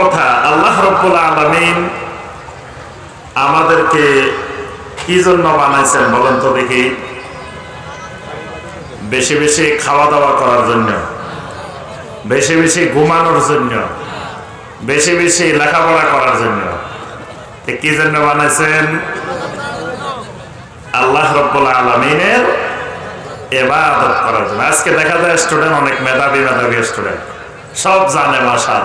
কথা আল্লাহ রব্বুল আলমিন আমাদেরকে কি জন্য বানাইছেন বলেন তো দেখি? বেশি বেশি খাওয়া দাওয়া করার জন্য, বেশি বেশি ঘুমানোর জন্য, বেশি বেশি লেখাপড়া করার জন্য। কি জন্য বানাইছেন? আল্লাহ রব্বুল আলমিনের এবাদত করার জন্য। আজকে দেখা যায় স্টুডেন্ট অনেক মেধাবী মেধাবী স্টুডেন্ট সব জানে মাসাল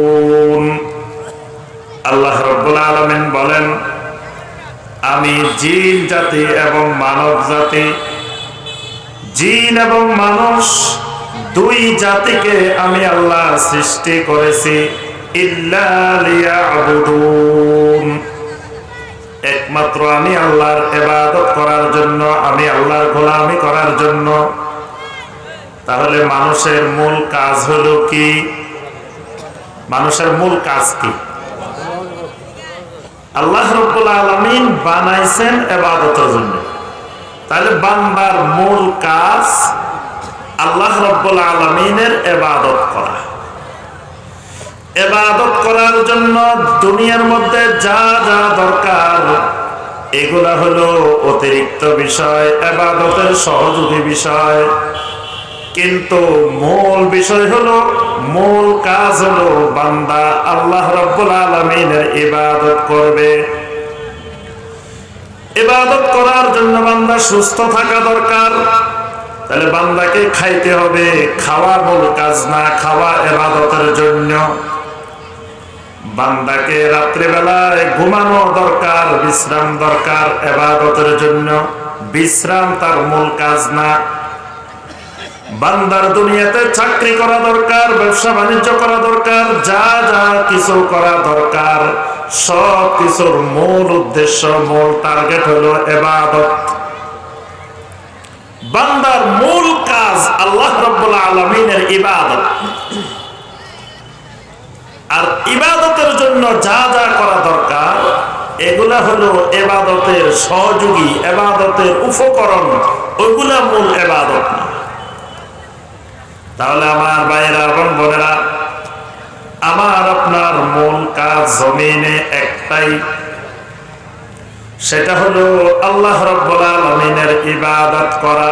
আল্লাহ রব্বুল আলামিন বলেন, আমি জিন জাতি এবং মানব জাতি, জিন এবং মানুষ দুই জাতিকে আমি আল্লাহ সৃষ্টি করেছি একমাত্র আমি আল্লাহর এবাদত করার জন্য, আমি আল্লাহর গোলামি করার জন্য। তাহলে মানুষের মূল কাজ হলো কি? মানুষের মূল কাজ কি? আল্লাহ রব্বুল আলমিন বানাইছেন এবাদতের জন্য। তাহলে বান্দার মূল কাজ আল্লাহ রব্বুল আলমিনের এবাদত করা। এবাদত করার জন্য দুনিয়ার মধ্যে যা যা দরকার, এগুলা হলো অতিরিক্ত বিষয়, এবাদতের সহযোগী বিষয় কিন্তু মূল বিষয় হলো, মূল কাজ হলো বান্দা আল্লাহ রব্বুল আলমিনের ইবাদত করবে। ইবাদত করার জন্য বান্দা সুস্থ থাকা দরকার। তাহলে বান্দাকে খাইতে হবে, খাওয়া মূল কাজ না খাওয়া এবাদতের জন্য। বান্দাকে রাত্রিবেলায় ঘুমানো দরকার, বিশ্রাম দরকার এবাদতের জন্য। বিশ্রাম তার মূল কাজ না বান্দার দুনিয়াতে চাকরি করা দরকার, ব্যবসা বাণিজ্য করা দরকার, যা যা কিছু করা দরকার, সব কিছুর মূল উদ্দেশ্য, মূল টার্গেট হলো এবাদত। বান্দার মূল কাজ আল্লাহ রব্বুল আলমিনের ইবাদত। আর ইবাদতের জন্য যা যা করা দরকার, এগুলা হলো এবাদতের সহযোগী, এবাদতের উপকরণ ওইগুলা মূল এবাদত। তাহলে আমার ভাইয়েরা এবং বোনেরা, আমার আপনার মূল কাজ জমিনে একটাই। সেটা হলো আল্লাহ রব্বুল আলমিনের ইবাদত করা।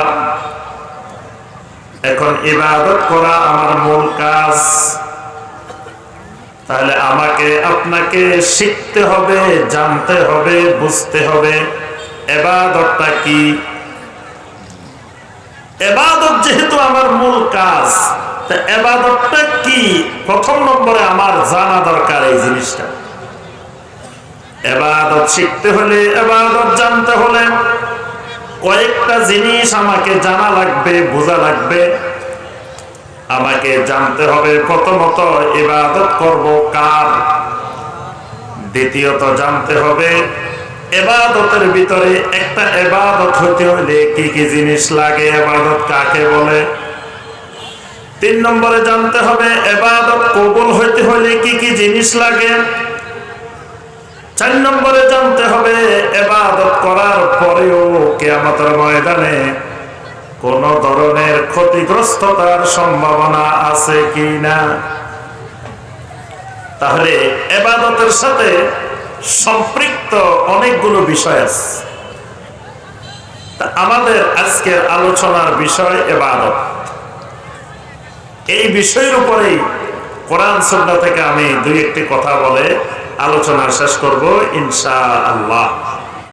এখন ইবাদত করা আমার মূল কাজ। তাহলে আমাকে, আপনাকে শিখতে হবে, জানতে হবে, বুঝতে হবে। এবাদতটা কি? এবাদত যেহেতু আমার মূল কাজ, তা এবাদতটা কি? প্রথম নম্বরে আমার জানা দরকার এই জিনিসটা। এবাদত শিখতে হলে, এবাদত জানতে হলে কয়েকটা জিনিস আমাকে জানা লাগবে, বোঝা লাগবে। আমাকে জানতে হবে, প্রথমত এবাদত করব কার? দ্বিতীয়ত জানতে হবে এবাদতের ভিতরে একটা এবাদত হতে হলে কি কি জিনিস লাগে? এবাদত কাকে বলে? তিন নম্বরে জানতে হবে, এবাদত কবুল হইতে হলে কি কি জিনিস লাগে? চার নম্বরে জানতে হবে, এবাদত করার পরেও কেয়ামতের ময়দানে কোন ধরনের ক্ষতিগ্রস্ততার সম্ভাবনা আছে কি না তাহলে এবাদতের সাথে সম্পৃক্ত অনেকগুলো বিষয় আছে। আমাদের আজকের আলোচনার বিষয় এবাদত। এই বিষয়ের উপরেই কোরআন সন্ধ্যা থেকে আমি দুই একটি কথা বলে আলোচনা শেষ করব ইনশা আল্লাহ